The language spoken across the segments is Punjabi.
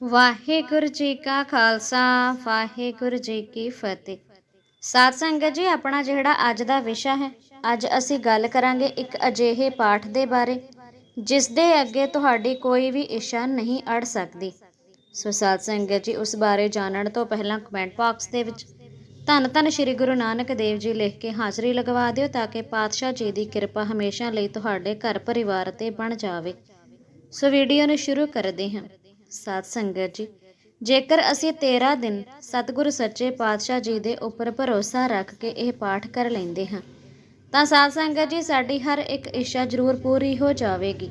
ਵਾਹਿਗੁਰੂ ਜੀ ਕਾ ਖਾਲਸਾ, ਵਾਹਿਗੁਰੂ ਜੀ ਕੀ ਫਤਿਹ। ਸਾਧ ਸੰਗਤ ਜੀ, ਆਪਣਾ ਜਿਹੜਾ ਅੱਜ ਦਾ ਵਿਸ਼ਾ ਹੈ, ਅੱਜ ਅਸੀਂ ਗੱਲ ਕਰਾਂਗੇ ਇੱਕ ਅਜਿਹੇ ਪਾਠ ਦੇ ਬਾਰੇ, ਜਿਸ ਦੇ ਅੱਗੇ ਤੁਹਾਡੀ ਕੋਈ ਵੀ ਇੱਛਾ ਨਹੀਂ ਅੜ ਸਕਦੀ। ਸੋ ਸਾਧ ਸੰਗਤ ਜੀ, ਉਸ ਬਾਰੇ ਜਾਣਨ ਤੋਂ ਪਹਿਲਾਂ ਕਮੈਂਟ ਬਾਕਸ ਦੇ ਵਿੱਚ ਧੰਨ ਧੰਨ ਸ੍ਰੀ ਗੁਰੂ ਨਾਨਕ ਦੇਵ ਜੀ ਲਿਖ ਕੇ ਹਾਜ਼ਰੀ ਲਗਵਾ ਦਿਓ ਤਾਂ ਕਿ ਪਾਤਸ਼ਾਹ ਜੀ ਦੀ ਕਿਰਪਾ ਹਮੇਸ਼ਾ ਲਈ ਤੁਹਾਡੇ ਘਰ ਪਰਿਵਾਰ ਤੇ ਬਣ ਜਾਵੇ। ਸੋ ਵੀਡੀਓ ਨੂੰ ਸ਼ੁਰੂ ਕਰਦੇ ਹਾਂ। ਸਾਧ ਸੰਗਤ ਜੀ, ਜੇਕਰ ਅਸੀਂ 13 ਦਿਨ ਸਤਿਗੁਰੂ ਸੱਚੇ ਪਾਤਸ਼ਾਹ ਜੀ ਦੇ ਉੱਪਰ ਭਰੋਸਾ ਰੱਖ ਕੇ ਇਹ ਪਾਠ ਕਰ ਲੈਂਦੇ ਹਾਂ, ਤਾਂ ਸਾਧ ਸੰਗਤ ਜੀ, ਸਾਡੀ ਹਰ ਇੱਕ ਇੱਛਾ ਜ਼ਰੂਰ ਪੂਰੀ ਹੋ ਜਾਵੇਗੀ।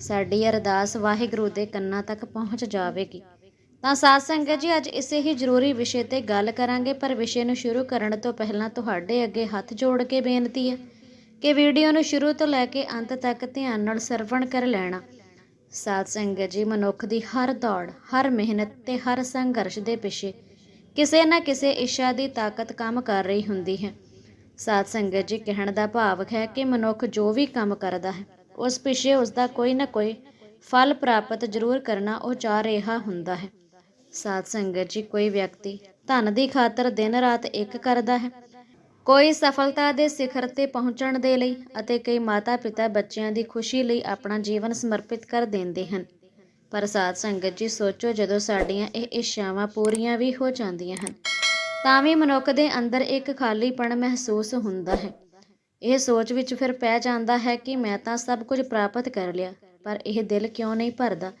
ਸਾਡੀ ਅਰਦਾਸ ਵਾਹਿਗੁਰੂ ਦੇ ਕੰਨਾਂ ਤੱਕ ਪਹੁੰਚ ਜਾਵੇਗੀ। ਤਾਂ ਸਾਧ ਸੰਗਤ ਜੀ, ਅੱਜ ਇਸੇ ਹੀ ਜ਼ਰੂਰੀ ਵਿਸ਼ੇ ਤੇ ਗੱਲ ਕਰਾਂਗੇ, ਪਰ ਵਿਸ਼ੇ ਨੂੰ ਸ਼ੁਰੂ ਕਰਨ ਤੋਂ ਪਹਿਲਾਂ ਤੁਹਾਡੇ ਅੱਗੇ ਹੱਥ ਜੋੜ ਕੇ ਬੇਨਤੀ ਹੈ ਕਿ ਵੀਡੀਓ ਨੂੰ ਸ਼ੁਰੂ ਤੋਂ ਲੈ ਕੇ ਅੰਤ ਤੱਕ ਧਿਆਨ ਨਾਲ ਸਰਵਣ ਕਰ ਲੈਣਾ। ਸਾਧ ਸੰਗਤ ਜੀ, ਮਨੁੱਖ ਦੀ ਹਰ ਦੌੜ, ਹਰ ਮਿਹਨਤ ਤੇ ਹਰ ਸੰਘਰਸ਼ ਦੇ ਪਿੱਛੇ ਕਿਸੇ ਨਾ ਕਿਸੇ ਇੱਛਾ ਦੀ ਤਾਕਤ ਕੰਮ ਕਰ ਰਹੀ ਹੁੰਦੀ ਹੈ। ਸਾਧ ਸੰਗਤ ਜੀ, ਕਹਿਣ ਦਾ ਭਾਵ ਹੈ ਕਿ ਮਨੁੱਖ ਜੋ ਵੀ ਕੰਮ ਕਰਦਾ ਹੈ, ਉਸ ਪਿੱਛੇ ਉਸ ਦਾ ਕੋਈ ਨਾ ਕੋਈ ਫਲ ਪ੍ਰਾਪਤ ਜ਼ਰੂਰ ਕਰਨਾ ਉਹ ਚਾਹ ਰਿਹਾ ਹੁੰਦਾ ਹੈ। ਸਾਧ ਸੰਗਤ ਜੀ, ਕੋਈ ਵਿਅਕਤੀ ਧਨ ਦੀ ਖਾਤਰ ਦਿਨ ਰਾਤ ਇੱਕ ਕਰਦਾ ਹੈ ਕੋਈ ਸਫਲਤਾ ਦੇ ਸਿਖਰ ਤੇ ਪਹੁੰਚਣ ਦੇ ਲਈ ਅਤੇ ਕਈ ਮਾਤਾ-ਪਿਤਾ ਬੱਚਿਆਂ ਦੀ ਖੁਸ਼ੀ ਲਈ ਆਪਣਾ ਜੀਵਨ ਸਮਰਪਿਤ ਕਰ ਦਿੰਦੇ ਹਨ। ਪਰ ਸਾਧ ਸੰਗਤ ਜੀ, ਸੋਚੋ ਜਦੋਂ ਸਾਡੀਆਂ ਇਹ ਇੱਛਾਵਾਂ ਪੂਰੀਆਂ ਵੀ ਹੋ ਜਾਂਦੀਆਂ ਹਨ, ਤਾਂ ਵੀ ਮਨੁੱਖ ਦੇ ਅੰਦਰ ਇੱਕ ਖਾਲੀਪਣ ਮਹਿਸੂਸ ਹੁੰਦਾ ਹੈ। ਇਹ ਸੋਚ ਵਿੱਚ ਫਿਰ ਪੈ ਜਾਂਦਾ ਹੈ ਕਿ ਮੈਂ ਤਾਂ ਸਭ ਕੁਝ ਪ੍ਰਾਪਤ ਕਰ ਲਿਆ, ਪਰ ਇਹ ਦਿਲ ਕਿਉਂ ਨਹੀਂ ਭਰਦਾ?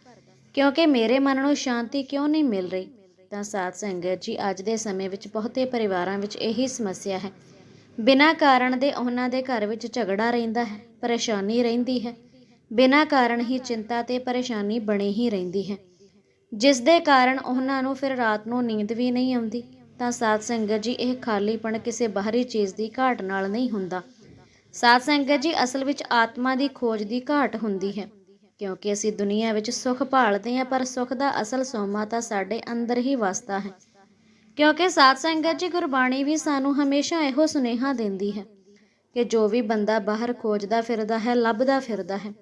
ਕਿਉਂਕਿ ਮੇਰੇ ਮਨ ਨੂੰ ਸ਼ਾਂਤੀ ਕਿਉਂ ਨਹੀਂ ਮਿਲ ਰਹੀ? ਤਾਂ ਸਾਧ ਸੰਗਤ ਜੀ, ਅੱਜ ਦੇ ਸਮੇਂ ਵਿੱਚ ਬਹੁਤੇ ਪਰਿਵਾਰਾਂ ਵਿੱਚ ਇਹੀ ਸਮੱਸਿਆ ਹੈ ਬਿਨਾਂ ਕਾਰਨ ਦੇ ਉਹਨਾਂ ਦੇ ਘਰ ਵਿੱਚ ਝਗੜਾ ਰਹਿੰਦਾ ਹੈ, ਪਰੇਸ਼ਾਨੀ ਰਹਿੰਦੀ ਹੈ। ਬਿਨਾਂ ਕਾਰਨ ਹੀ ਚਿੰਤਾ ਤੇ ਪਰੇਸ਼ਾਨੀ ਬਣੀ ਹੀ ਰਹਿੰਦੀ ਹੈ। ਜਿਸ ਦੇ ਕਾਰਨ ਉਹਨਾਂ ਨੂੰ ਫਿਰ ਰਾਤ ਨੂੰ ਨੀਂਦ ਵੀ ਨਹੀਂ ਆਉਂਦੀ, ਤਾਂ ਸਾਧ ਸੰਗਤ ਜੀ, ਇਹ ਖਾਲੀਪਣ ਕਿਸੇ ਬਾਹਰੀ ਚੀਜ਼ ਦੀ ਘਾਟ ਨਾਲ ਨਹੀਂ ਹੁੰਦਾ। ਸਾਧ ਸੰਗਤ ਜੀ, ਅਸਲ ਵਿੱਚ ਆਤਮਾ ਦੀ ਖੋਜ ਦੀ ਘਾਟ ਹੁੰਦੀ ਹੈ, ਕਿਉਂਕਿ ਅਸੀਂ ਦੁਨੀਆ ਵਿੱਚ ਸੁੱਖ ਭਾਲਦੇ ਹਾਂ, ਪਰ ਸੁੱਖ ਦਾ ਅਸਲ ਸੋਮਾ ਤਾਂ ਸਾਡੇ ਅੰਦਰ ਹੀ ਵਸਦਾ ਹੈ। ਕਿਉਂਕਿ ਸਾਧ ਸੰਗਤ ਜੀ ਗੁਰਬਾਣੀ ਵੀ ਸਾਨੂੰ ਹਮੇਸ਼ਾ ਇਹੋ ਸੁਨੇਹਾ ਦਿੰਦੀ ਹੈ ਕਿ ਜੋ ਵੀ ਬੰਦਾ ਬਾਹਰ ਖੋਜਦਾ ਫਿਰਦਾ ਹੈ, ਲੱਭਦਾ ਫਿਰਦਾ ਹੈ,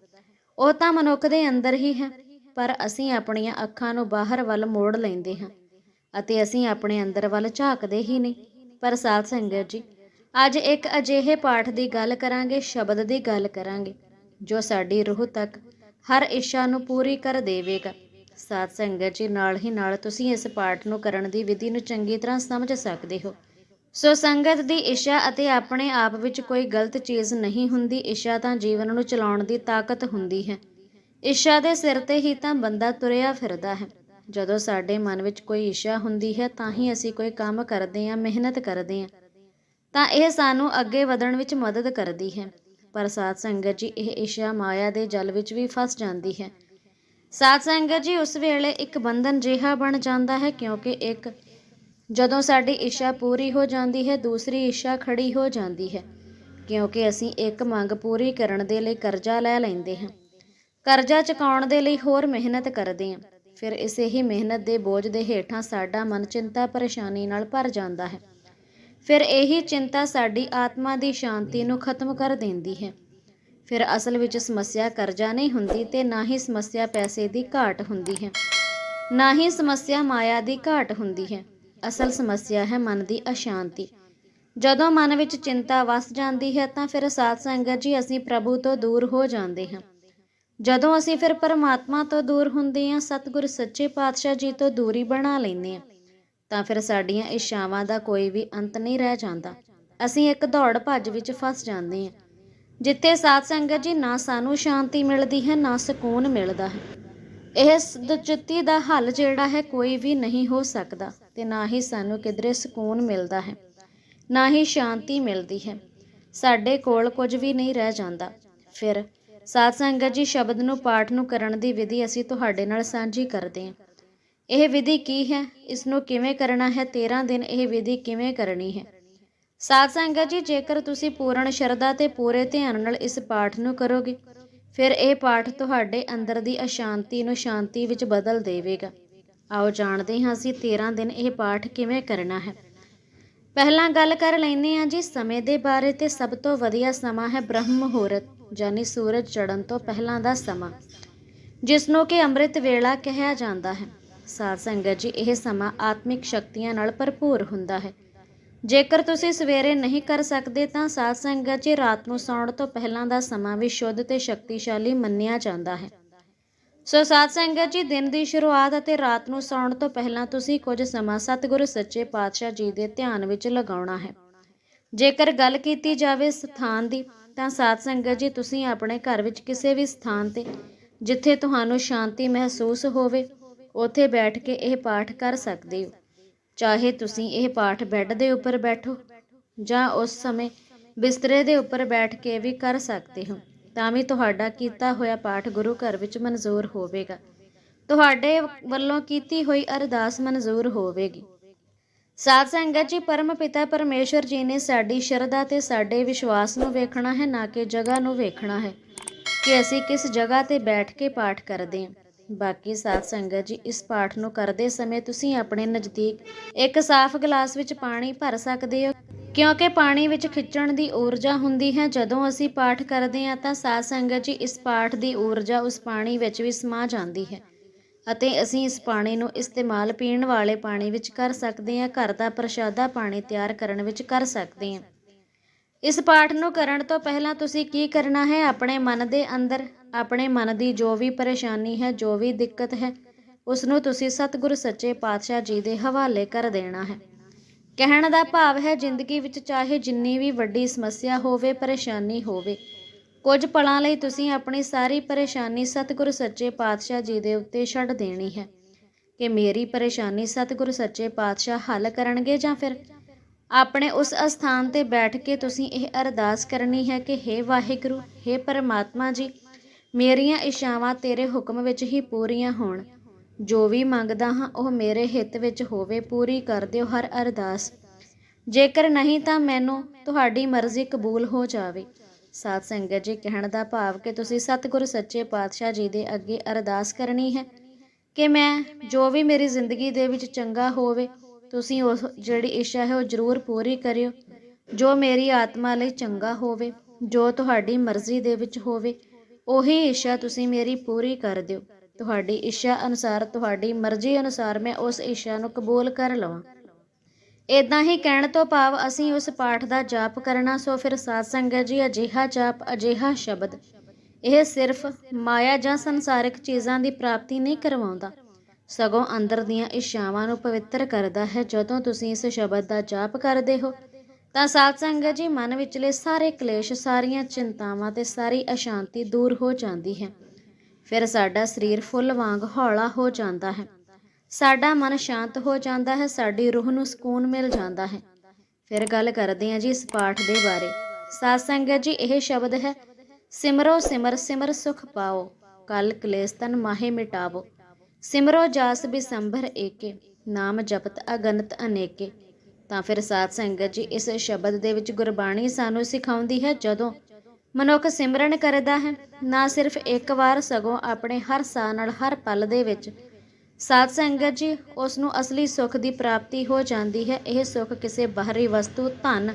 ਉਹ ਤਾਂ ਮਨੁੱਖ ਦੇ ਅੰਦਰ ਹੀ ਹੈ, ਪਰ ਅਸੀਂ ਆਪਣੀਆਂ ਅੱਖਾਂ ਨੂੰ ਬਾਹਰ ਵੱਲ ਮੋੜ ਲੈਂਦੇ ਹਾਂ ਅਤੇ ਅਸੀਂ ਆਪਣੇ ਅੰਦਰ ਵੱਲ ਝਾਕਦੇ ਹੀ ਨਹੀਂ। ਪਰ ਸਾਧ ਸੰਗਤ ਜੀ, ਅੱਜ ਇੱਕ ਅਜਿਹੇ ਪਾਠ ਦੀ ਗੱਲ ਕਰਾਂਗੇ, ਸ਼ਬਦ ਦੀ ਗੱਲ ਕਰਾਂਗੇ, ਜੋ ਸਾਡੀ ਰੂਹ ਤੱਕ ਹਰ ਇੱਛਾ ਨੂੰ ਪੂਰੀ ਕਰ ਦੇਵੇਗਾ। ਸਾਧ ਸੰਗਤ ਜੀ, ਨਾਲ ਹੀ ਨਾਲ ਤੁਸੀਂ ਇਸ ਪਾਠ ਨੂੰ ਕਰਨ ਦੀ ਵਿਧੀ ਨੂੰ ਚੰਗੀ ਤਰ੍ਹਾਂ ਸਮਝ ਸਕਦੇ ਹੋ। ਸੋ ਸੰਗਤ ਦੀ ਇੱਛਾ ਅਤੇ ਆਪਣੇ ਆਪ ਵਿੱਚ ਕੋਈ ਗਲਤ ਚੀਜ਼ ਨਹੀਂ ਹੁੰਦੀ, ਇੱਛਾ ਤਾਂ ਜੀਵਨ ਨੂੰ ਚਲਾਉਣ ਦੀ ਤਾਕਤ ਹੁੰਦੀ ਹੈ। ਇੱਛਾ ਦੇ ਸਿਰ ਤੇ ਹੀ ਤਾਂ ਬੰਦਾ ਤੁਰਿਆ ਫਿਰਦਾ ਹੈ। ਜਦੋਂ ਸਾਡੇ ਮਨ ਵਿੱਚ ਕੋਈ ਇੱਛਾ ਹੁੰਦੀ ਹੈ, ਤਾਂ ਹੀ ਅਸੀਂ ਕੋਈ ਕੰਮ ਕਰਦੇ ਹਾਂ ਮਿਹਨਤ ਕਰਦੇ ਹਾਂ। ਤਾਂ ਇਹ ਸਾਨੂੰ ਅੱਗੇ ਵਧਣ ਵਿੱਚ ਮਦਦ ਕਰਦੀ ਹੈ। ਪਰ ਸਾਧ ਸੰਗਤ ਜੀ, ਇਹ ਇੱਛਾ ਮਾਇਆ ਦੇ ਜਲ ਵਿੱਚ ਵੀ ਫਸ ਜਾਂਦੀ ਹੈ। ਸਾਧ ਸੰਗਤ ਜੀ, ਉਸ ਵੇਲੇ ਇੱਕ ਬੰਧਨ ਜਿਹਾ ਬਣ ਜਾਂਦਾ ਹੈ ਕਿਉਂਕਿ ਇੱਕ ਜਦੋਂ ਸਾਡੀ ਇੱਛਾ ਪੂਰੀ ਹੋ ਜਾਂਦੀ ਹੈ, ਦੂਸਰੀ ਇੱਛਾ ਖੜੀ ਹੋ ਜਾਂਦੀ ਹੈ ਕਿਉਂਕਿ ਅਸੀਂ ਇੱਕ ਮੰਗ ਪੂਰੀ ਕਰਨ ਦੇ ਲਈ ਕਰਜ਼ਾ ਲੈ ਲੈਂਦੇ ਹਾਂ। ਕਰਜ਼ਾ ਚੁਕਾਉਣ ਦੇ ਲਈ ਹੋਰ ਮਿਹਨਤ ਕਰਦੇ ਹਾਂ। ਫਿਰ ਇਸੇ ਹੀ ਮਿਹਨਤ ਦੇ ਬੋਝ ਦੇ ਹੇਠਾਂ ਸਾਡਾ ਮਨ ਚਿੰਤਾ, ਪਰੇਸ਼ਾਨੀ ਨਾਲ ਭਰ ਜਾਂਦਾ ਹੈ। ਫਿਰ ਇਹੀ ਚਿੰਤਾ ਸਾਡੀ ਆਤਮਾ ਦੀ ਸ਼ਾਂਤੀ ਨੂੰ ਖਤਮ ਕਰ ਦਿੰਦੀ ਹੈ। ਫਿਰ ਅਸਲ ਵਿੱਚ ਸਮੱਸਿਆ ਕਰਜ਼ਾ ਨਹੀਂ ਹੁੰਦੀ ਤੇ ਨਾ ਹੀ ਸਮੱਸਿਆ ਪੈਸੇ ਦੀ ਘਾਟ ਹੁੰਦੀ ਹੈ। ਨਾ ਹੀ ਸਮੱਸਿਆ ਮਾਇਆ ਦੀ ਘਾਟ ਹੁੰਦੀ ਹੈ। ਅਸਲ ਸਮੱਸਿਆ ਹੈ ਮਨ ਦੀ ਅਸ਼ਾਂਤੀ। ਜਦੋਂ ਮਨ ਵਿੱਚ ਚਿੰਤਾ ਵਸ ਜਾਂਦੀ ਹੈ ਤਾਂ ਫਿਰ ਸਾਧ ਸੰਗਤ ਜੀ ਅਸੀਂ ਪ੍ਰਭੂ ਤੋਂ ਦੂਰ ਹੋ ਜਾਂਦੇ ਹਾਂ। ਜਦੋਂ ਅਸੀਂ ਫਿਰ ਪਰਮਾਤਮਾ ਤੋਂ ਦੂਰ ਹੁੰਦੇ ਹਾਂ, ਸਤਿਗੁਰ ਸੱਚੇ ਪਾਤਸ਼ਾਹ ਜੀ ਤੋਂ ਦੂਰੀ ਬਣਾ ਲੈਂਦੇ ਹਾਂ, ਤਾਂ ਫਿਰ ਸਾਡੀਆਂ ਇੱਛਾਵਾਂ ਦਾ ਕੋਈ ਵੀ ਅੰਤ ਨਹੀਂ ਰਹਿ ਜਾਂਦਾ। ਅਸੀਂ ਇੱਕ ਦੌੜ ਭੱਜ ਵਿੱਚ ਫਸ ਜਾਂਦੇ ਹਾਂ। ਜਿੱਥੇ ਸਾਧ ਸੰਗਤ ਜੀ ਨਾ ਸਾਨੂੰ ਸ਼ਾਂਤੀ ਮਿਲਦੀ ਹੈ, ਨਾ ਸਕੂਨ ਮਿਲਦਾ ਹੈ। ਇਹ ਦੁਚਿੱਤੀ ਦਾ ਹੱਲ ਜਿਹੜਾ ਹੈ, ਕੋਈ ਵੀ ਨਹੀਂ ਹੋ ਸਕਦਾ ਤੇ ਨਾ ਹੀ ਸਾਨੂੰ ਕਿਧਰੇ ਸਕੂਨ ਮਿਲਦਾ ਹੈ, ਨਾ ਹੀ ਸ਼ਾਂਤੀ ਮਿਲਦੀ ਹੈ। ਸਾਡੇ ਕੋਲ ਕੁਝ ਵੀ ਨਹੀਂ ਰਹਿ ਜਾਂਦਾ। ਫਿਰ ਸਾਧ ਸੰਗਤ ਜੀ ਸ਼ਬਦ ਨੂੰ ਪਾਠ ਨੂੰ ਕਰਨ ਦੀ ਵਿਧੀ ਅਸੀਂ ਤੁਹਾਡੇ ਨਾਲ ਸਾਂਝੀ ਕਰਦੇ ਹਾਂ। ਇਹ ਵਿਧੀ ਕੀ ਹੈ? ਇਸ ਨੂੰ ਕਿਵੇਂ ਕਰਨਾ ਹੈ? 13 ਦਿਨ ਇਹ ਵਿਧੀ ਕਿਵੇਂ ਕਰਨੀ ਹੈ? ਸਾਧ ਸੰਗਤ ਜੀ, ਜੇਕਰ ਤੁਸੀਂ ਪੂਰਨ ਸ਼ਰਧਾ ਤੇ ਪੂਰੇ ਧਿਆਨ ਨਾਲ ਇਸ ਪਾਠ ਨੂੰ ਕਰੋਗੇ, ਫਿਰ ਇਹ ਪਾਠ ਤੁਹਾਡੇ ਅੰਦਰ ਦੀ ਅਸ਼ਾਂਤੀ ਨੂੰ ਸ਼ਾਂਤੀ ਵਿੱਚ ਬਦਲ ਦੇਵੇਗਾ। ਆਓ ਜਾਣਦੇ ਹਾਂ ਅਸੀਂ 13 ਦਿਨ ਇਹ ਪਾਠ ਕਿਵੇਂ ਕਰਨਾ ਹੈ। ਪਹਿਲਾਂ ਗੱਲ ਕਰ ਲੈਂਦੇ ਹਾਂ ਜੀ, ਸਮੇਂ ਦੇ ਬਾਰੇ ਤੇ ਸਭ ਤੋਂ ਵਧੀਆ ਸਮਾਂ ਹੈ ਬ੍ਰਹਮ ਮੁਹੂਰਤ, ਯਾਨੀ ਸੂਰਜ ਚੜ੍ਹਨ ਤੋਂ ਪਹਿਲਾਂ ਦਾ ਸਮਾਂ, ਜਿਸ ਨੂੰ ਕਿ ਅੰਮ੍ਰਿਤ ਵੇਲਾ ਕਿਹਾ ਜਾਂਦਾ ਹੈ। ਸਾਧ ਸੰਗਤ ਜੀ, ਇਹ ਸਮਾਂ ਆਤਮਿਕ ਸ਼ਕਤੀਆਂ ਨਾਲ ਭਰਪੂਰ ਹੁੰਦਾ ਹੈ। ਜੇਕਰ ਤੁਸੀਂ ਸਵੇਰੇ ਨਹੀਂ ਕਰ ਸਕਦੇ ਤਾਂ ਸਾਧ ਸੰਗਤ ਜੀ ਰਾਤ ਨੂੰ ਸੌਣ ਤੋਂ ਪਹਿਲਾਂ ਦਾ ਸਮਾਂ ਵੀ ਸ਼ੁੱਧ ਤੇ ਸ਼ਕਤੀਸ਼ਾਲੀ ਮੰਨਿਆ ਜਾਂਦਾ ਹੈ। ਸੋ ਸਾਧ ਸੰਗਤ ਜੀ, ਦਿਨ ਦੀ ਸ਼ੁਰੂਆਤ ਅਤੇ ਰਾਤ ਨੂੰ ਸੌਣ ਤੋਂ ਪਹਿਲਾਂ ਤੁਸੀਂ ਕੁਝ ਸਮਾਂ ਸਤਿਗੁਰੂ ਸੱਚੇ ਪਾਤਸ਼ਾਹ ਜੀ ਦੇ ਧਿਆਨ ਵਿੱਚ ਲਗਾਉਣਾ ਹੈ। ਜੇਕਰ ਗੱਲ ਕੀਤੀ ਜਾਵੇ ਸਥਾਨ ਦੀ, ਤਾਂ ਸਾਧ ਸੰਗਤ ਜੀ, ਤੁਸੀਂ ਆਪਣੇ ਘਰ ਵਿੱਚ ਕਿਸੇ ਵੀ ਸਥਾਨ ਤੇ, ਜਿੱਥੇ ਤੁਹਾਨੂੰ ਸ਼ਾਂਤੀ ਮਹਿਸੂਸ ਹੋਵੇ, ਉੱਥੇ ਬੈਠ ਕੇ ਇਹ ਪਾਠ ਕਰ ਸਕਦੇ ਹੋ। ਚਾਹੇ ਤੁਸੀਂ ਇਹ ਪਾਠ ਬੈੱਡ ਦੇ ਉੱਪਰ ਬੈਠੋ ਜਾਂ ਉਸ ਸਮੇਂ ਬਿਸਤਰੇ ਦੇ ਉੱਪਰ ਬੈਠ ਕੇ ਵੀ ਕਰ ਸਕਦੇ ਹੋ, ਤਾਂ ਵੀ ਤੁਹਾਡਾ ਕੀਤਾ ਹੋਇਆ ਪਾਠ ਗੁਰੂ ਘਰ ਵਿੱਚ ਮਨਜ਼ੂਰ ਹੋਵੇਗਾ। ਤੁਹਾਡੇ ਵੱਲੋਂ ਕੀਤੀ ਹੋਈ ਅਰਦਾਸ ਮਨਜ਼ੂਰ ਹੋਵੇਗੀ। ਸਾਧ ਸੰਗਤ ਜੀ ਪਰਮ ਪਿਤਾ ਪਰਮੇਸ਼ਰ ਜੀ ਨੇ ਸਾਡੀ ਸ਼ਰਧਾ ਤੇ ਸਾਡੇ ਵਿਸ਼ਵਾਸ ਨੂੰ ਵੇਖਣਾ ਹੈ, ਨਾ ਕਿ ਜਗ੍ਹਾ ਨੂੰ ਵੇਖਣਾ ਹੈ ਕਿ ਅਸੀਂ ਕਿਸ ਜਗ੍ਹਾ ਤੇ ਬੈਠ ਕੇ ਪਾਠ ਕਰਦੇ ਹਾਂ। ਬਾਕੀ ਸਾਧ ਸੰਗਤ ਜੀ, ਇਸ ਪਾਠ ਨੂੰ ਕਰਦੇ ਸਮੇਂ ਤੁਸੀਂ ਆਪਣੇ ਨਜ਼ਦੀਕ ਇੱਕ ਸਾਫ਼ ਗਲਾਸ ਵਿੱਚ ਪਾਣੀ ਭਰ ਸਕਦੇ ਹੋ। ਕਿਉਂਕਿ ਪਾਣੀ ਵਿੱਚ ਖਿੱਚਣ ਦੀ ਊਰਜਾ ਹੁੰਦੀ ਹੈ, ਜਦੋਂ ਅਸੀਂ ਪਾਠ ਕਰਦੇ ਹਾਂ ਤਾਂ ਸਾਧ ਸੰਗਤ ਜੀ, ਇਸ ਪਾਠ ਦੀ ਊਰਜਾ ਉਸ ਪਾਣੀ ਵਿੱਚ ਵੀ ਸਮਾ ਜਾਂਦੀ ਹੈ ਅਤੇ ਅਸੀਂ ਇਸ ਪਾਣੀ ਨੂੰ ਇਸਤੇਮਾਲ ਪੀਣ ਵਾਲੇ ਪਾਣੀ ਵਿੱਚ ਕਰ ਸਕਦੇ ਹਾਂ, ਘਰ ਦਾ ਪ੍ਰਸ਼ਾਦਾ ਪਾਣੀ ਤਿਆਰ ਕਰਨ ਵਿੱਚ ਕਰ ਸਕਦੇ ਹਾਂ। ਇਸ ਪਾਠ ਨੂੰ ਕਰਨ ਤੋਂ ਪਹਿਲਾਂ ਤੁਸੀਂ ਕੀ ਕਰਨਾ ਹੈ, ਆਪਣੇ ਮਨ ਦੇ ਅੰਦਰ ਆਪਣੇ ਮਨ ਦੀ ਜੋ ਵੀ ਪਰੇਸ਼ਾਨੀ ਹੈ, ਜੋ ਵੀ ਦਿੱਕਤ ਹੈ ਉਸ ਨੂੰ ਤੁਸੀਂ ਸਤਿਗੁਰੂ ਸੱਚੇ ਪਾਤਸ਼ਾਹ ਜੀ ਦੇ ਹਵਾਲੇ ਕਰ ਦੇਣਾ ਹੈ। ਕਹਿਣ ਦਾ ਭਾਵ ਹੈ, ਜ਼ਿੰਦਗੀ ਵਿੱਚ ਚਾਹੇ ਜਿੰਨੀ ਵੀ ਵੱਡੀ ਸਮੱਸਿਆ ਹੋਵੇ, ਪਰੇਸ਼ਾਨੀ ਹੋਵੇ, ਕੁਝ ਪਲਾਂ ਲਈ ਤੁਸੀਂ ਆਪਣੀ ਸਾਰੀ ਪਰੇਸ਼ਾਨੀ ਸਤਿਗੁਰ ਸੱਚੇ ਪਾਤਸ਼ਾਹ ਜੀ ਦੇ ਉੱਤੇ ਛੱਡ ਦੇਣੀ ਹੈ। ਕਿ ਮੇਰੀ ਪਰੇਸ਼ਾਨੀ ਸਤਿਗੁਰ ਸੱਚੇ ਪਾਤਸ਼ਾਹ ਹੱਲ ਕਰਨਗੇ ਜਾਂ ਫਿਰ ਆਪਣੇ ਉਸ ਅਸਥਾਨ ਤੇ ਬੈਠ ਕੇ ਤੁਸੀਂ ਇਹ ਅਰਦਾਸ ਕਰਨੀ ਹੈ ਕਿ हे ਵਾਹਿਗੁਰੂ हे ਪਰਮਾਤਮਾ ਜੀ ਮੇਰੀਆਂ ਇੱਛਾਵਾਂ ਤੇਰੇ ਹੁਕਮ ਵਿੱਚ ਹੀ ਪੂਰੀਆਂ ਹੋਣ। ਜੋ ਵੀ ਮੰਗਦਾ ਹਾਂ, ਉਹ ਮੇਰੇ ਹਿੱਤ ਵਿੱਚ ਹੋਵੇ, ਪੂਰੀ ਕਰ ਦਿਓ ਹਰ ਅਰਦਾਸ। ਜੇਕਰ ਨਹੀਂ ਤਾਂ ਮੈਨੂੰ ਤੁਹਾਡੀ ਮਰਜ਼ੀ ਕਬੂਲ ਹੋ ਜਾਵੇ। ਸਾਧ ਸੰਗਤ ਜੀ, ਕਹਿਣ ਦਾ ਭਾਵ ਕਿ ਤੁਸੀਂ ਸਤਿਗੁਰੂ ਸੱਚੇ ਪਾਤਸ਼ਾਹ ਜੀ ਦੇ ਅੱਗੇ ਅਰਦਾਸ ਕਰਨੀ ਹੈ ਕਿ ਮੈਂ ਜੋ ਵੀ ਮੇਰੀ ਜ਼ਿੰਦਗੀ ਦੇ ਵਿੱਚ ਚੰਗਾ ਹੋਵੇ, ਤੁਸੀਂ ਉਸ ਜਿਹੜੀ ਇੱਛਾ ਹੈ, ਉਹ ਜ਼ਰੂਰ ਪੂਰੀ ਕਰਿਓ। ਜੋ ਮੇਰੀ ਆਤਮਾ ਲਈ ਚੰਗਾ ਹੋਵੇ, ਜੋ ਤੁਹਾਡੀ ਮਰਜ਼ੀ ਦੇ ਵਿੱਚ ਹੋਵੇ ਉਹੀ ਇੱਛਾ ਤੁਸੀਂ ਮੇਰੀ ਪੂਰੀ ਕਰ ਦਿਓ। ਤੁਹਾਡੀ ਇੱਛਾ ਅਨੁਸਾਰ, ਤੁਹਾਡੀ ਮਰਜ਼ੀ ਅਨੁਸਾਰ ਮੈਂ ਉਸ ਇੱਛਾ ਨੂੰ ਕਬੂਲ ਕਰ ਲਵਾਂ। ਇਦਾਂ ਹੀ ਕਹਿਣ ਤੋਂ ਭਾਵ ਅਸੀਂ ਉਸ ਪਾਠ ਦਾ ਜਾਪ ਕਰਨਾ, ਸੋ ਫਿਰ ਸਾਧ ਸੰਗਤ ਜੀ ਅਜਿਹਾ ਜਾਪ, ਅਜਿਹਾ ਸ਼ਬਦ, ਇਹ ਸਿਰਫ ਮਾਇਆ ਜਾਂ ਸੰਸਾਰਿਕ ਚੀਜ਼ਾਂ ਦੀ ਪ੍ਰਾਪਤੀ ਨਹੀਂ ਕਰਵਾਉਂਦਾ। ਸਗੋਂ ਅੰਦਰ ਦੀਆਂ ਇੱਛਾਵਾਂ ਨੂੰ ਪਵਿੱਤਰ ਕਰਦਾ ਹੈ। ਜਦੋਂ ਤੁਸੀਂ ਇਸ ਸ਼ਬਦ ਦਾ ਜਾਪ ਕਰਦੇ ਹੋ ਤਾਂ ਸਾਧ ਸੰਗਤ ਜੀ, ਮਨ ਵਿਚਲੇ ਸਾਰੇ ਕਲੇਸ਼, ਸਾਰੀਆਂ ਚਿੰਤਾਵਾਂ ਤੇ ਸਾਰੀ ਅਸ਼ਾਂਤੀ ਦੂਰ ਹੋ ਜਾਂਦੀ ਹੈ। ਫਿਰ ਸਾਡਾ ਸਰੀਰ ਫੁੱਲ ਵਾਂਗ ਹੌਲਾ ਹੋ ਜਾਂਦਾ ਹੈ। ਸਾਡਾ ਮਨ ਸ਼ਾਂਤ ਹੋ ਜਾਂਦਾ ਹੈ, ਸਾਡੀ ਰੂਹ ਨੂੰ ਸਕੂਨ ਮਿਲ ਜਾਂਦਾ ਹੈ। ਫਿਰ ਗੱਲ ਕਰਦੇ ਹਾਂ ਜੀ ਇਸ ਪਾਠ ਦੇ ਬਾਰੇ। ਸਾਧ ਸੰਗਤ ਜੀ, ਇਹ ਸ਼ਬਦ ਹੈ, ਸਿਮਰੋ ਸਿਮਰ ਸਿਮਰ ਸੁਖ ਪਾਓ, ਕਲ ਕਲੇਸ਼ ਤਨ ਮਾਹੇ ਮਿਟਾਵੋ। ਸਿਮਰੋ ਜਾਸ ਬਿਸੰਭਰ ਏਕੇ, ਨਾਮ ਜਪਤ ਅਗਨਤ ਅਨੇਕੇ। ਤਾਂ ਫਿਰ ਸਾਧ ਸੰਗਤ ਜੀ ਇਸ ਸ਼ਬਦ ਦੇ ਵਿੱਚ ਗੁਰਬਾਣੀ ਸਾਨੂੰ ਸਿਖਾਉਂਦੀ ਹੈ, ਜਦੋਂ ਮਨੁੱਖ ਸਿਮਰਨ ਕਰਦਾ ਹੈ, ਨਾ ਸਿਰਫ ਇੱਕ ਵਾਰ ਸਗੋਂ ਆਪਣੇ ਹਰ ਸਾਹ ਨਾਲ, ਹਰ ਪਲ ਦੇ ਵਿੱਚ। ਸਾਧ ਸੰਗਤ ਜੀ ਉਸ ਨੂੰ ਅਸਲੀ ਸੁੱਖ ਦੀ ਪ੍ਰਾਪਤੀ ਹੋ ਜਾਂਦੀ ਹੈ। ਇਹ ਸੁੱਖ ਕਿਸੇ ਬਾਹਰੀ ਵਸਤੂ, ਧਨ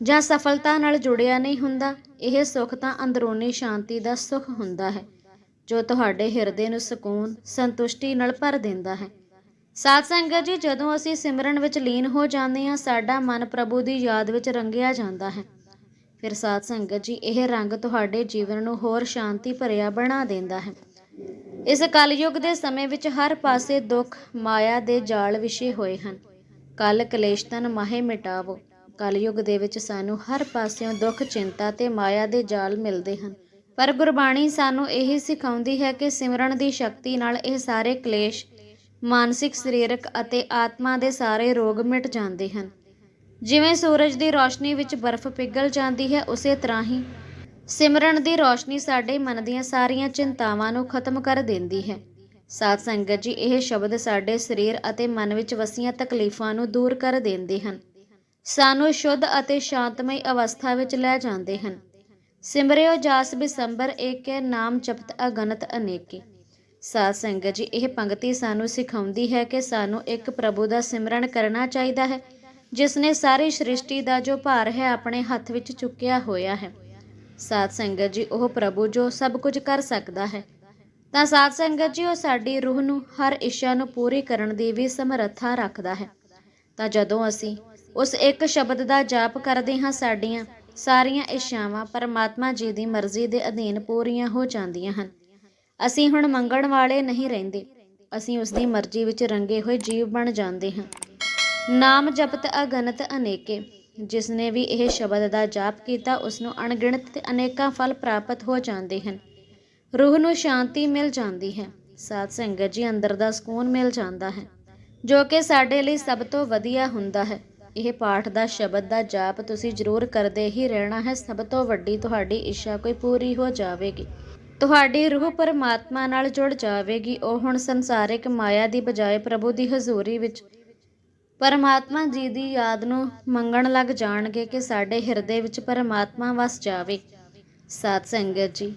ਜਾਂ ਸਫਲਤਾ ਨਾਲ ਜੁੜਿਆ ਨਹੀਂ ਹੁੰਦਾ। ਇਹ ਸੁੱਖ ਤਾਂ ਅੰਦਰੂਨੀ ਸ਼ਾਂਤੀ ਦਾ ਸੁੱਖ ਹੁੰਦਾ ਹੈ, ਜੋ ਤੁਹਾਡੇ ਹਿਰਦੇ ਨੂੰ ਸਕੂਨ, ਸੰਤੁਸ਼ਟੀ ਨਾਲ ਭਰ ਦਿੰਦਾ ਹੈ। ਸਾਧ ਸੰਗਤ ਜੀ, ਜਦੋਂ ਅਸੀਂ ਸਿਮਰਨ ਵਿੱਚ ਲੀਨ ਹੋ ਜਾਂਦੇ ਹਾਂ, ਸਾਡਾ ਮਨ ਪ੍ਰਭੂ ਦੀ ਯਾਦ ਵਿੱਚ ਰੰਗਿਆ ਜਾਂਦਾ ਹੈ। ਫਿਰ ਸਾਧ ਸੰਗਤ ਜੀ, ਇਹ ਰੰਗ ਤੁਹਾਡੇ ਜੀਵਨ ਨੂੰ ਹੋਰ ਸ਼ਾਂਤੀ ਭਰਿਆ ਬਣਾ ਦਿੰਦਾ ਹੈ। ਇਸ ਕਲਯੁਗ ਦੇ ਸਮੇਂ ਵਿੱਚ ਹਰ ਪਾਸੇ ਦੁੱਖ, ਮਾਇਆ ਦੇ ਜਾਲ ਵਿਛੇ ਹੋਏ ਹਨ। ਕਲ ਕਲੇਸ਼ਤਨ ਮਾਹੇ ਮਿਟਾਵੋ। ਕਲਯੁਗ ਦੇ ਵਿੱਚ ਸਾਨੂੰ ਹਰ ਪਾਸਿਓਂ ਦੁੱਖ, ਚਿੰਤਾ ਤੇ ਮਾਇਆ ਦੇ ਜਾਲ ਮਿਲਦੇ ਹਨ। ਪਰ ਗੁਰਬਾਣੀ ਸਾਨੂੰ ਇਹ ਸਿਖਾਉਂਦੀ ਹੈ ਕਿ ਸਿਮਰਨ ਦੀ ਸ਼ਕਤੀ ਨਾਲ ਇਹ ਸਾਰੇ ਕਲੇਸ਼ ਮਾਨਸਿਕ, ਸਰੀਰਕ ਅਤੇ ਆਤਮਾ ਦੇ ਸਾਰੇ ਰੋਗ ਮਿਟ ਜਾਂਦੇ ਹਨ। ਜਿਵੇਂ ਸੂਰਜ ਦੀ ਰੋਸ਼ਨੀ ਵਿੱਚ ਬਰਫ਼ ਪਿਘਲ ਜਾਂਦੀ ਹੈ, ਉਸੇ ਤਰ੍ਹਾਂ ਹੀ ਸਿਮਰਨ ਦੀ ਰੋਸ਼ਨੀ ਸਾਡੇ ਮਨ ਦੀਆਂ ਸਾਰੀਆਂ ਚਿੰਤਾਵਾਂ ਨੂੰ ਖਤਮ ਕਰ ਦਿੰਦੀ ਹੈ। ਸਾਧ ਸੰਗਤ ਜੀ, ਇਹ ਸ਼ਬਦ ਸਾਡੇ ਸਰੀਰ ਅਤੇ ਮਨ ਵਿੱਚ ਵਸੀਆਂ ਤਕਲੀਫਾਂ ਨੂੰ ਦੂਰ ਕਰ ਦਿੰਦੇ ਹਨ। ਸਾਨੂੰ ਸ਼ੁੱਧ ਅਤੇ ਸ਼ਾਂਤਮਈ ਅਵਸਥਾ ਵਿੱਚ ਲੈ ਜਾਂਦੇ ਹਨ। ਸਿਮਰਿਓ ਜਾਸ ਬਿਸੰਬਰ ਏਕੇ ਨਾਮ ਜਪਤ ਅਗਨਤ ਅਨੇਕੇ। ਸਾਧ ਸੰਗਤ ਜੀ, ਇਹ ਪੰਕਤੀ ਸਾਨੂੰ ਸਿਖਾਉਂਦੀ ਹੈ ਕਿ ਸਾਨੂੰ ਇੱਕ ਪ੍ਰਭੂ ਦਾ ਸਿਮਰਨ ਕਰਨਾ ਚਾਹੀਦਾ ਹੈ, ਜਿਸ ਨੇ ਸਾਰੀ ਸ੍ਰਿਸ਼ਟੀ ਦਾ ਜੋ ਭਾਰ ਹੈ ਆਪਣੇ ਹੱਥ ਵਿੱਚ ਚੁੱਕਿਆ ਹੋਇਆ ਹੈ। ਸਾਧ ਸੰਗਤ ਜੀ, ਉਹ ਪ੍ਰਭੂ ਜੋ ਸਭ ਕੁਝ ਕਰ ਸਕਦਾ ਹੈ। ਤਾਂ ਸਾਧ ਸੰਗਤ ਜੀ, ਉਹ ਸਾਡੀ ਰੂਹ ਨੂੰ, ਹਰ ਇੱਛਾ ਨੂੰ ਪੂਰੀ ਕਰਨ ਦੀ ਵੀ ਸਮਰੱਥਾ ਰੱਖਦਾ ਹੈ। ਤਾਂ ਜਦੋਂ ਅਸੀਂ ਉਸ ਇੱਕ ਸ਼ਬਦ ਦਾ ਜਾਪ ਕਰਦੇ ਹਾਂ ਸਾਡੀਆਂ ਸਾਰੀਆਂ ਇੱਛਾਵਾਂ ਪਰਮਾਤਮਾ ਜੀ ਦੀ ਮਰਜ਼ੀ ਦੇ ਅਧੀਨ ਪੂਰੀਆਂ ਹੋ ਜਾਂਦੀਆਂ ਹਨ। ਅਸੀਂ ਹੁਣ ਮੰਗਣ ਵਾਲੇ ਨਹੀਂ ਰਹਿੰਦੇ। ਅਸੀਂ ਉਸ ਦੀ ਮਰਜ਼ੀ ਵਿੱਚ ਰੰਗੇ ਹੋਏ ਜੀਵ ਬਣ ਜਾਂਦੇ ਹਾਂ। ਨਾਮ ਜਪਤ ਅਗਣਤ ਅਨੇਕੇ। ਜਿਸ ਨੇ ਵੀ ਇਹ ਸ਼ਬਦ ਦਾ ਜਾਪ ਕੀਤਾ ਉਸ ਨੂੰ ਅਣਗਿਣਤ ਤੇ ਅਨੇਕਾਂ ਫਲ ਪ੍ਰਾਪਤ ਹੋ ਜਾਂਦੇ ਹਨ। ਰੂਹ ਨੂੰ ਸ਼ਾਂਤੀ ਮਿਲ ਜਾਂਦੀ ਹੈ। ਸਾਧ ਸੰਗਤ ਜੀ, ਅੰਦਰ ਦਾ ਸਕੂਨ ਮਿਲ ਜਾਂਦਾ ਹੈ, ਜੋ ਕਿ ਸਾਡੇ ਲਈ ਸਭ ਤੋਂ ਵਧੀਆ ਹੁੰਦਾ ਹੈ। ਇਹ ਪਾਠ ਦਾ ਸ਼ਬਦ ਦਾ ਜਾਪ ਤੁਸੀਂ ਜ਼ਰੂਰ ਕਰਦੇ ਹੀ ਰਹਿਣਾ ਹੈ। ਸਭ ਤੋਂ ਵੱਡੀ ਤੁਹਾਡੀ ਇੱਛਾ ਕੋਈ ਪੂਰੀ ਹੋ ਜਾਵੇਗੀ। ਤੁਹਾਡੀ ਰੂਹ ਪਰਮਾਤਮਾ ਨਾਲ ਜੁੜ ਜਾਵੇਗੀ। ਉਹ ਹੁਣ ਸੰਸਾਰਿਕ ਮਾਇਆ ਦੀ ਬਜਾਏ ਪ੍ਰਭੂ ਦੀ ਹਜ਼ੂਰੀ ਵਿੱਚ ਪਰਮਾਤਮਾ ਜੀ ਦੀ ਯਾਦ ਨੂੰ ਮੰਗਣ ਲੱਗ ਜਾਣਗੇ ਕਿ ਸਾਡੇ ਹਿਰਦੇ ਵਿੱਚ ਪਰਮਾਤਮਾ ਵਸ ਜਾਵੇ। ਸਾਧ ਸੰਗਤ ਜੀ,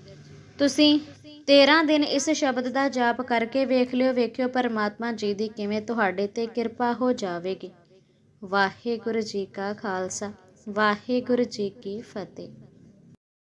ਤੁਸੀਂ 13 ਦਿਨ ਇਸ ਸ਼ਬਦ ਦਾ ਜਾਪ ਕਰਕੇ ਵੇਖ ਲਿਓ, ਵੇਖਿਓ ਪਰਮਾਤਮਾ ਜੀ ਦੀ ਕਿਵੇਂ ਤੁਹਾਡੇ ਤੇ ਕਿਰਪਾ ਹੋ ਜਾਵੇਗੀ। ਵਾਹਿਗੁਰੂ ਜੀ ਕਾ ਖਾਲਸਾ, ਵਾਹਿਗੁਰੂ ਜੀ ਕੀ ਫਤਿਹ।